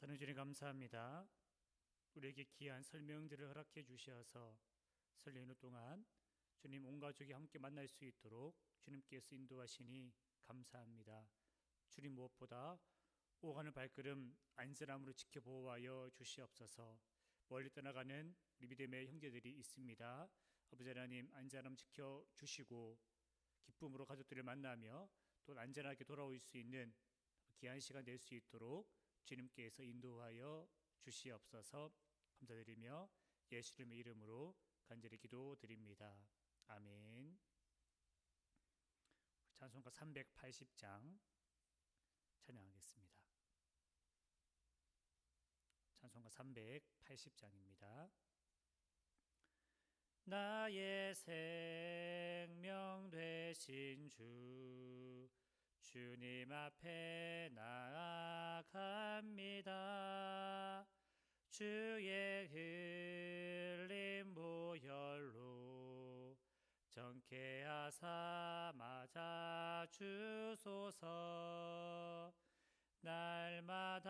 사는 주님 감사합니다. 우리에게 귀한 설명들을 허락해 주셔서 설레는 동안 주님 온 가족이 함께 만날 수 있도록 주님께서 인도하시니 감사합니다. 주님 무엇보다 오가는 발걸음 안전함으로 지켜보호하여 주시옵소서. 멀리 떠나가는 우리 믿음의 형제들이 있습니다. 아버지 하나님 안전함 지켜 주시고 기쁨으로 가족들을 만나며 또 안전하게 돌아올 수 있는 귀한 시간 될 수 있도록 주님께서 인도하여 주시옵소서 감사드리며 예수님의 이름으로 간절히 기도드립니다. 아멘. 찬송가 380장 찬양하겠습니다. 찬송가 380장입니다. 나의 생명 되신 주 주님 앞에 나아갑니다. 주의 흘린 보혈로 정케하사 맞아 주소서 날마다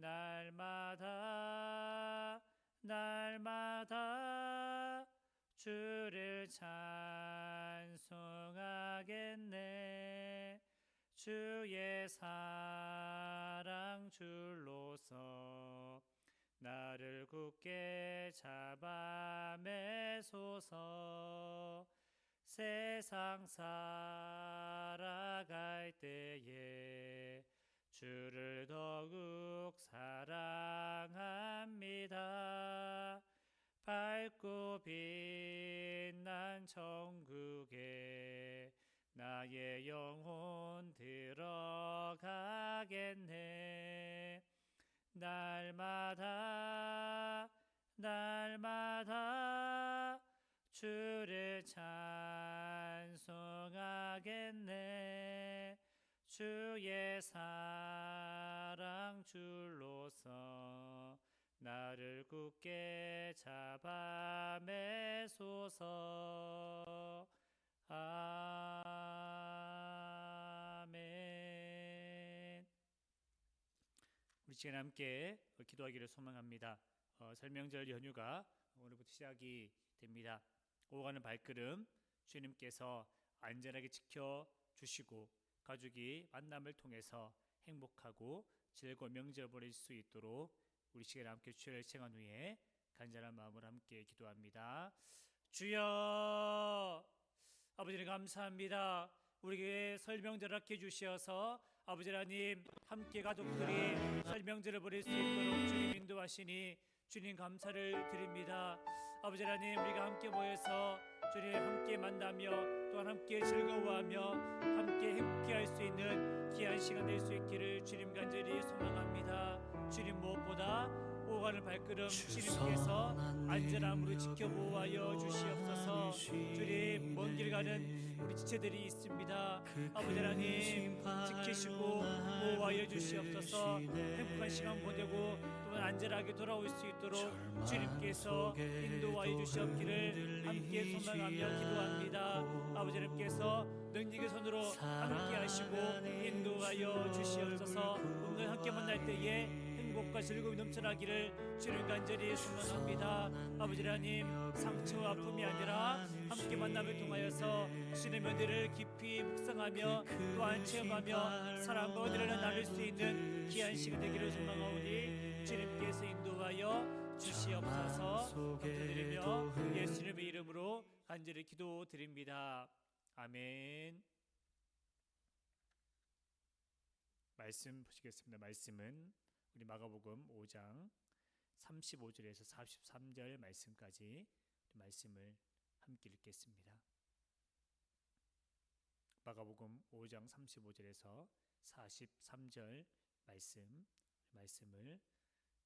날마다 날마다 주를 찬송하겠네. 주의 사랑 줄로서 나를 굳게 잡아 매소서. 세상 살아갈 때에 주를 더욱 사 줄로서 나를 굳게 잡아 매소서. 아멘. 우리 시간 함께 기도하기를 소망합니다. 어, 설명절 연휴가 오늘부터 시작이 됩니다. 오가는 발걸음 주님께서 안전하게 지켜주시고 가족이 만남을 통해서 행복하고 즐거운 명절 보낼 수 있도록 우리 시간 함께 주를 청한 후에 간절한 마음으로 함께 기도합니다. 주여 아버지님 감사합니다. 우리에게 설명절 을 주시어서 아버지 하나님 함께 가족들이 설명절을 보낼 수 있도록 주님 인도하시니 주님 감사를 드립니다. 아버지 하나님 우리가 함께 모여서 주님 함께 만나며 또한 함께 즐거워하며 함께 행복해할 수 있는 귀한 시간 될 수 있기를 주님 간절히 소망합니다. 주님 무엇보다 오가는 발걸음 주님께서 안전함으로 지켜보호하여 주시옵소서. 주님 먼 길 가는 우리 지체들이 있습니다. 아버지 하나님 지키시고 보호하여 주시옵소서. 행복한 시간 보내고 또한 안전하게 돌아올 수 있도록 주님께서 인도하여 주시옵기를 함께 소망하며 기도합니다. 아버지 하나님께서 능력의 손으로 함께 하시고 인도하여 주시옵소서. 오늘 함께 만날 때에 행복과 즐거움이 넘쳐나기를 주님 간절히 소망합니다. 아버지 하나님 상처와 아픔이 아니라 함께 만남을 통하여서 주님의 은혜를 깊이 묵상하며 또한 체험하며 사랑과 은혜를 나눌 수 있는 귀한 시간 되기를 소망하오니 주님께서 인도하여 주시옵소서 감사드리며 예수님의 이름으로 간절히 기도드립니다. 아멘. 말씀 보시겠습니다. 말씀은 우리 마가복음 5장 35절에서 43절 말씀까지 말씀을 함께 읽겠습니다. 마가복음 5장 35절에서 43절 말씀 말씀을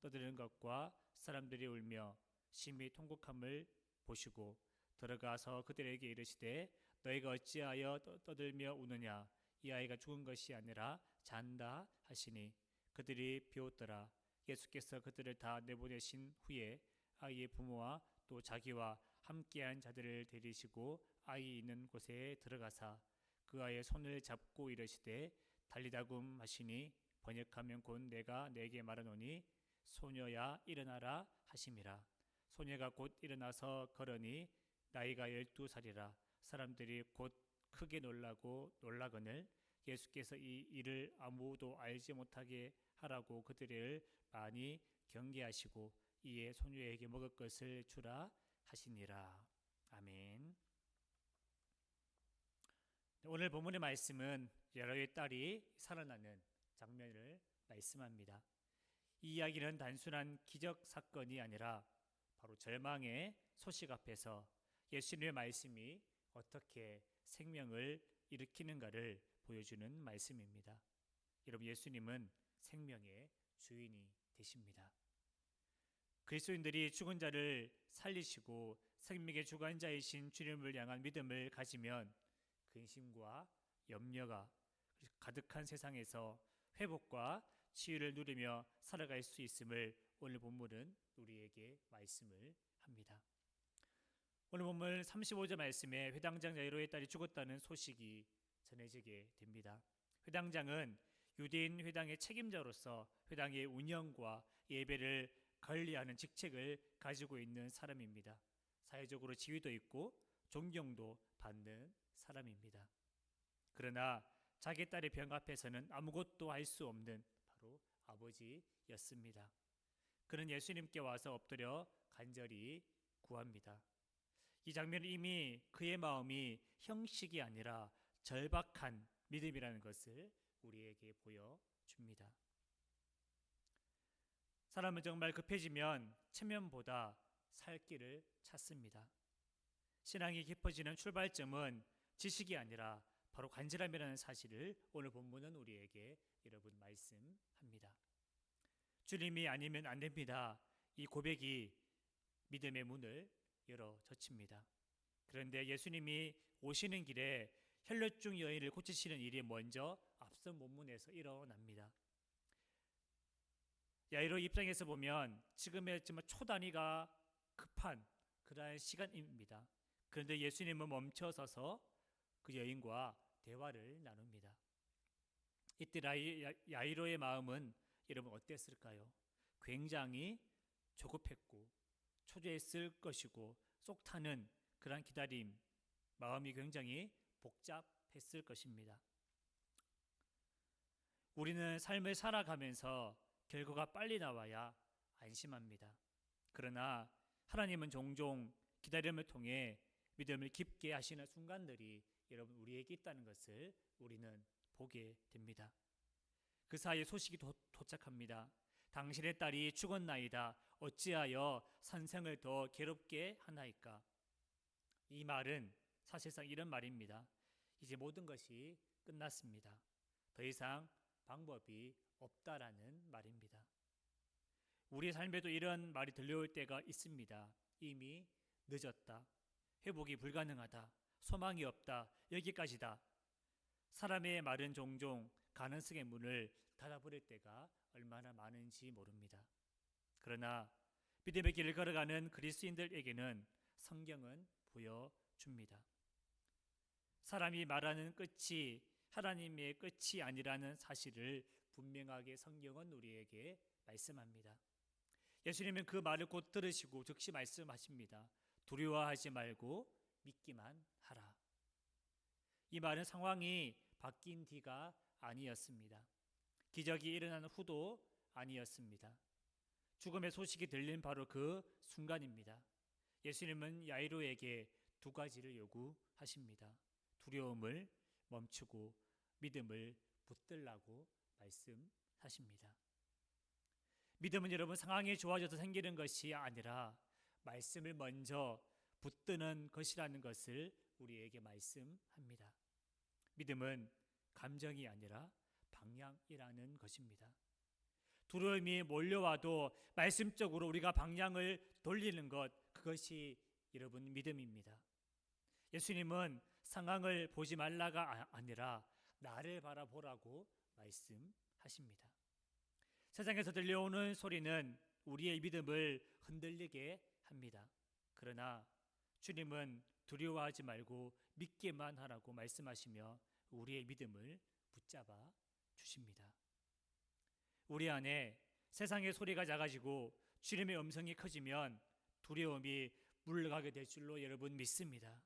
떠드는 것과 사람들이 울며 심히 통곡함을 보시고 들어가서 그들에게 이르시되 너희가 어찌하여 떠들며 우느냐? 이 아이가 죽은 것이 아니라 잔다 하시니 그들이 비웃더라. 예수께서 그들을 다 내보내신 후에 아이의 부모와 또 자기와 함께한 자들을 데리시고 아이 있는 곳에 들어가사 그 아이의 손을 잡고 이르시되 달리다굼 하시니 번역하면 곧 내가 내게 말하노니 소녀야 일어나라 하심이라 소녀가 곧 일어나서 걸으니 나이가 열두 살이라 사람들이 곧 크게 놀라고 놀라거늘 예수께서 이 일을 아무도 알지 못하게 하라고 그들을 많이 경계하시고 이에 소녀에게 먹을 것을 주라 하시니라 아멘. 오늘 본문의 말씀은 여러의 딸이 살아나는 장면을 말씀합니다. 이 이야기는 단순한 기적 사건이 아니라 바로 절망의 소식 앞에서 예수님의 말씀이 어떻게 생명을 일으키는가를 보여주는 말씀입니다. 여러분 예수님은 생명의 주인이 되십니다. 그리스도인들이 죽은 자를 살리시고 생명의 주관자이신 주님을 향한 믿음을 가지면 근심과 염려가 가득한 세상에서 회복과 치유를 누리며 살아갈 수 있음을 오늘 본문은 우리에게 말씀을 합니다. 오늘 본문 35절 말씀에 회당장 야이로의 딸이 죽었다는 소식이 전해지게 됩니다. 회당장은 유대인 회당의 책임자로서 회당의 운영과 예배를 관리하는 직책을 가지고 있는 사람입니다. 사회적으로 지위도 있고 존경도 받는 사람입니다. 그러나 자기 딸의 병 앞에서는 아무것도 할 수 없는 바로 아버지였습니다. 그는 예수님께 와서 엎드려 간절히 구합니다. 이 장면은 이미 그의 마음이 형식이 아니라 절박한 믿음이라는 것을 우리에게 보여줍니다. 사람은 정말 급해지면 체면보다 살 길을 찾습니다. 신앙이 깊어지는 출발점은 지식이 아니라 바로 간절함이라는 사실을 오늘 본문은 우리에게 여러분 말씀합니다. 주님이 아니면 안 됩니다. 이 고백이 믿음의 문을 열어 젖힙니다. 그런데 예수님이 오시는 길에 혈류증 여인을 고치시는 일이 먼저 앞선 본문에서 일어납니다. 야이로 입장에서 보면 지금의 정말 초단위가 급한 그러한 시간입니다. 그런데 예수님은 멈춰서서 그 여인과 대화를 나눕니다. 이때 야이로의 마음은 여러분 어땠을까요? 굉장히 조급했고 초조했을 것이고 속 타는 그러한 기다림, 마음이 굉장히 복잡했을 것입니다. 우리는 삶을 살아가면서 결과가 빨리 나와야 안심합니다. 그러나 하나님은 종종 기다림을 통해 믿음을 깊게 하시는 순간들이 여러분 우리에게 있다는 것을 우리는 보게 됩니다. 그 사이에 소식이 도, 도착합니다. 당신의 딸이 죽었나이다. 어찌하여 선생을 더 괴롭게 하나이까? 이 말은 사실상 이런 말입니다. 이제 모든 것이 끝났습니다. 더 이상 방법이 없다라는 말입니다. 우리 삶에도 이런 말이 들려올 때가 있습니다. 이미 늦었다. 회복이 불가능하다. 소망이 없다. 여기까지다. 사람의 말은 종종 가능성의 문을 닫아버릴 때가 얼마나 많은지 모릅니다. 그러나 믿음의 길을 걸어가는 그리스인들에게는 성경은 보여줍니다. 사람이 말하는 끝이 하나님의 끝이 아니라는 사실을 분명하게 성경은 우리에게 말씀합니다. 예수님은 그 말을 곧 들으시고 즉시 말씀하십니다. 두려워하지 말고 믿기만. 이 말은 상황이 바뀐 뒤가 아니었습니다. 기적이 일어난 후도 아니었습니다. 죽음의 소식이 들린 바로 그 순간입니다. 예수님은 야이로에게 두 가지를 요구하십니다. 두려움을 멈추고 믿음을 붙들라고 말씀하십니다. 믿음은 여러분 상황이 좋아져서 생기는 것이 아니라 말씀을 먼저 붙드는 것이라는 것을 우리에게 말씀합니다. 믿음은 감정이 아니라 방향이라는 것입니다. 두려움이 몰려와도 말씀적으로 우리가 방향을 돌리는 것 그것이 여러분 믿음입니다. 예수님은 상황을 보지 말라가 아- 아니라 나를 바라보라고 말씀하십니다. 세상에서 들려오는 소리는 우리의 믿음을 흔들리게 합니다. 그러나 주님은 두려워하지 말고 믿기만 하라고 말씀하시며 우리의 믿음을 붙잡아 주십니다. 우리 안에 세상의 소리가 작아지고 주님의 음성이 커지면 두려움이 물러가게 될 줄로 여러분 믿습니다.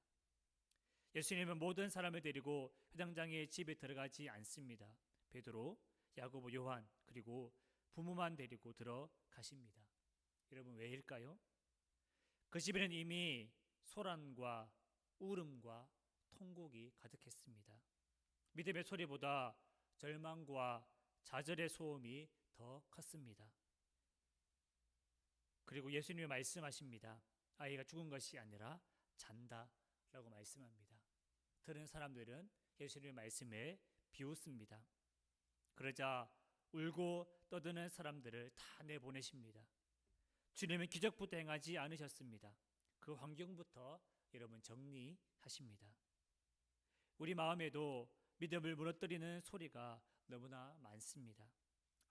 예수님은 모든 사람을 데리고 회당장의 집에 들어가지 않습니다. 베드로, 야고보, 요한 그리고 부모만 데리고 들어가십니다. 여러분 왜일까요? 그 집에는 이미 소란과 울음과 통곡이 가득했습니다. 믿음의 소리보다 절망과 좌절의 소음이 더 컸습니다. 그리고 예수님이 말씀하십니다. 아이가 죽은 것이 아니라 잔다라고 말씀합니다. 들은 사람들은 예수님의 말씀에 비웃습니다. 그러자 울고 떠드는 사람들을 다 내보내십니다. 주님은 기적부터 행하지 않으셨습니다. 그 환경부터 여러분 정리하십니다. 우리 마음에도 믿음을 무너뜨리는 소리가 너무나 많습니다.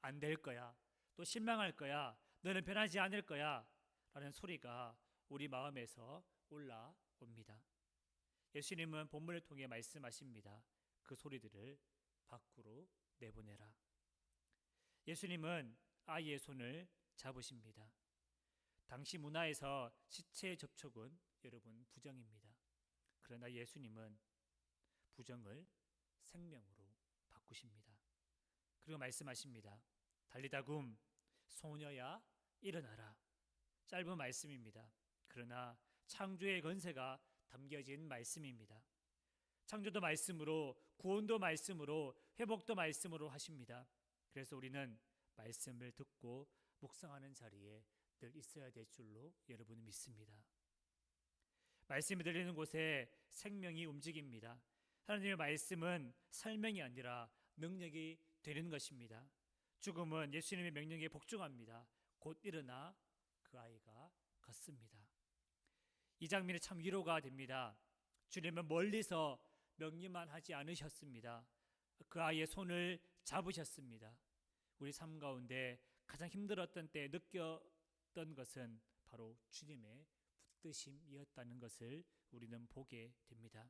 안 될 거야. 또 실망할 거야. 너는 변하지 않을 거야. 라는 소리가 우리 마음에서 올라옵니다. 예수님은 본문을 통해 말씀하십니다. 그 소리들을 밖으로 내보내라. 예수님은 아이의 손을 잡으십니다. 당시 문화에서 시체 접촉은 여러분 부정입니다. 그러나 예수님은 부정을 생명으로 바꾸십니다. 그리고 말씀하십니다. 달리다굼 소녀야 일어나라. 짧은 말씀입니다. 그러나 창조의 건세가 담겨진 말씀입니다. 창조도 말씀으로 구원도 말씀으로 회복도 말씀으로 하십니다. 그래서 우리는 말씀을 듣고 묵상하는 자리에 늘 있어야 될 줄로 여러분 믿습니다. 말씀이 들리는 곳에 생명이 움직입니다. 하나님의 말씀은 설명이 아니라 능력이 되는 것입니다. 죽음은 예수님의 명령에 복종합니다. 곧 일어나 그 아이가 걷습니다. 이 장면이 참 위로가 됩니다. 주님은 멀리서 명령만 하지 않으셨습니다. 그 아이의 손을 잡으셨습니다. 우리 삶 가운데 가장 힘들었던 때 느 꼈던 것은 바로 주님의 붙드심이었다는 것을 우리는 보게 됩니다.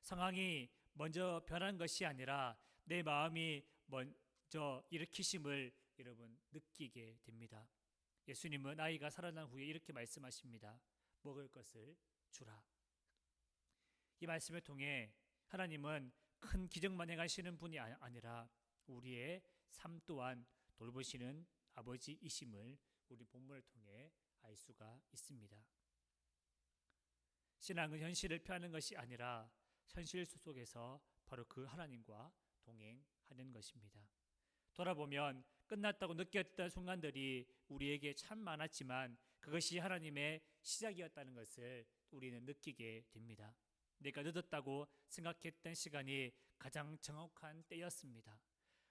상황이 먼저 변한 것이 아니라 내 마음이 먼저 일으키심을 여러분 느끼게 됩니다. 예수님은 아이가 살아난 후에 이렇게 말씀하십니다. 먹을 것을 주라. 이 말씀을 통해 하나님은 큰 기적만 행하시는 분이 아- 아니라 우리의 삶 또한 돌보시는 아버지이심을 우리 본문을 통해 알 수가 있습니다. 신앙은 현실을 피하는 것이 아니라 현실 속에서 바로 그 하나님과 동행하는 것입니다. 돌아보면 끝났다고 느꼈던 순간들이 우리에게 참 많았지만 그것이 하나님의 시작이었다는 것을 우리는 느끼게 됩니다. 내가 늦었다고 생각했던 시간이 가장 정확한 때였습니다.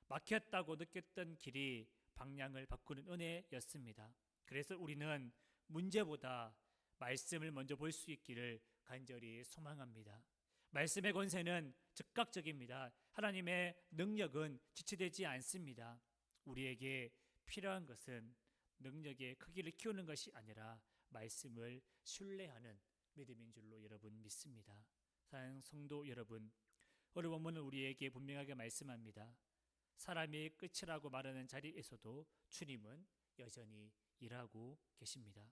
막혔다고 느꼈던 길이 방향을 바꾸는 은혜였습니다. 그래서 우리는 문제보다 말씀을 먼저 볼 수 있기를 간절히 소망합니다. 말씀의 권세는 즉각적입니다. 하나님의 능력은 지체되지 않습니다. 우리에게 필요한 것은 능력의 크기를 키우는 것이 아니라 말씀을 신뢰하는 믿음인 줄로 여러분 믿습니다. 사랑 성도 여러분, 오늘 본문은 우리에게 분명하게 말씀합니다. 사람이 끝이라고 말하는 자리에서도 주님은 여전히 일하고 계십니다.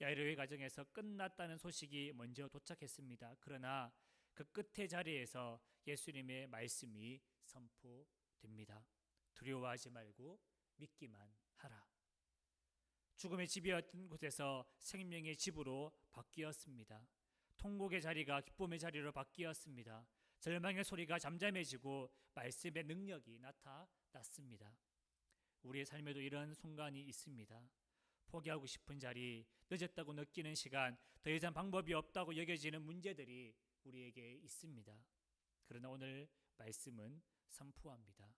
야이로의 가정에서 끝났다는 소식이 먼저 도착했습니다. 그러나 그 끝의 자리에서 예수님의 말씀이 선포됩니다. 두려워하지 말고 믿기만 하라. 죽음의 집이었던 곳에서 생명의 집으로 바뀌었습니다. 통곡의 자리가 기쁨의 자리로 바뀌었습니다. 절망의 소리가 잠잠해지고 말씀의 능력이 나타났습니다. 우리의 삶에도 이런 순간이 있습니다. 포기하고 싶은 자리, 늦었다고 느끼는 시간, 더 이상 방법이 없다고 여겨지는 문제들이 우리에게 있습니다. 그러나 오늘 말씀은 선포합니다.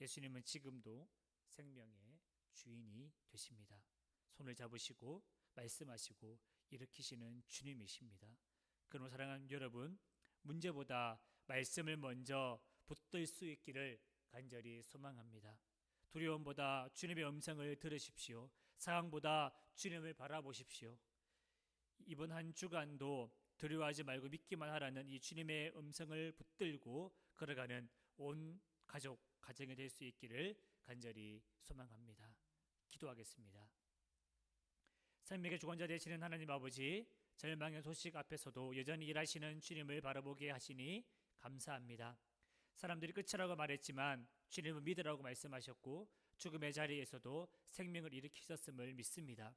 예수님은 지금도 생명의 주인이 되십니다. 손을 잡으시고 말씀하시고 일으키시는 주님이십니다. 그럼 사랑하는 여러분, 문제보다 말씀을 먼저 붙들 수 있기를 간절히 소망합니다. 두려움보다 주님의 음성을 들으십시오. 상황보다 주님을 바라보십시오. 이번 한 주간도 두려워하지 말고 믿기만 하라는 이 주님의 음성을 붙들고 걸어가는 온 가족 가정이 될 수 있기를 간절히 소망합니다. 기도하겠습니다. 생명의 주권자 되시는 하나님 아버지, 절망의 소식 앞에서도 여전히 일하시는 주님을 바라보게 하시니 감사합니다. 사람들이 끝이라고 말했지만 주님은 믿으라고 말씀하셨고 죽음의 자리에서도 생명을 일으키셨음을 믿습니다.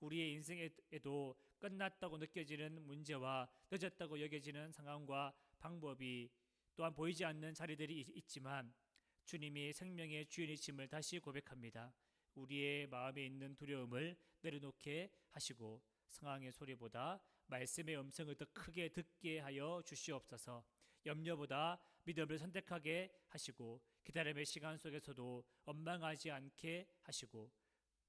우리의 인생에도 끝났다고 느껴지는 문제와 늦었다고 여겨지는 상황과 방법이 또한 보이지 않는 자리들이 있- 있지만 주님이 생명의 주인이심을 다시 고백합니다. 우리의 마음에 있는 두려움을 내려놓게 하시고 상황의 소리보다 말씀의 음성을 더 크게 듣게 하여 주시옵소서. 염려보다 믿음을 선택하게 하시고 기다림의 시간 속에서도 원망하지 않게 하시고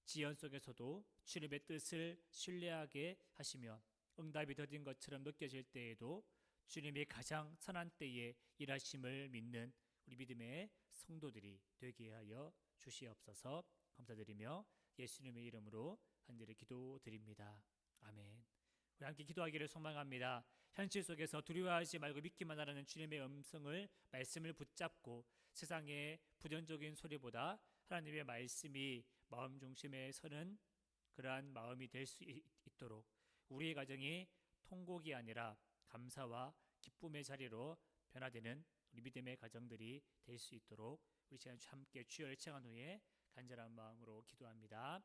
지연 속에서도 주님의 뜻을 신뢰하게 하시며 응답이 더딘 것처럼 느껴질 때에도 주님이 가장 선한 때에 일하심을 믿는 우리 믿음의 성도들이 되게 하여 주시옵소서 감사드리며 예수님의 이름으로 한절히 기도드립니다. 아멘. 우리 함께 기도하기를 소망합니다. 현실 속에서 두려워하지 말고 믿기만 하라는 주님의 음성을 말씀을 붙잡고 세상의 부정적인 소리보다 하나님의 말씀이 마음 중심에 서는 그러한 마음이 될 수 있도록 우리의 가정이 통곡이 아니라 감사와 기쁨의 자리로 변화되는 우리 믿음의 가정들이 될 수 있도록 우리 시간 함께 주여 청한 후에 간절한 마음으로 기도합니다.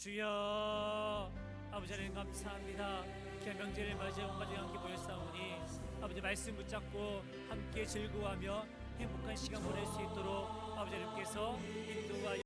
주여 아버지 하나님 감사합니다. 개명제를 맞이해 온 가정 함께 모였사오니 아버지 말씀 붙잡고 함께 즐거워하며 행복한 시간 보낼 수 있도록 아버지 하나님께서 인도하여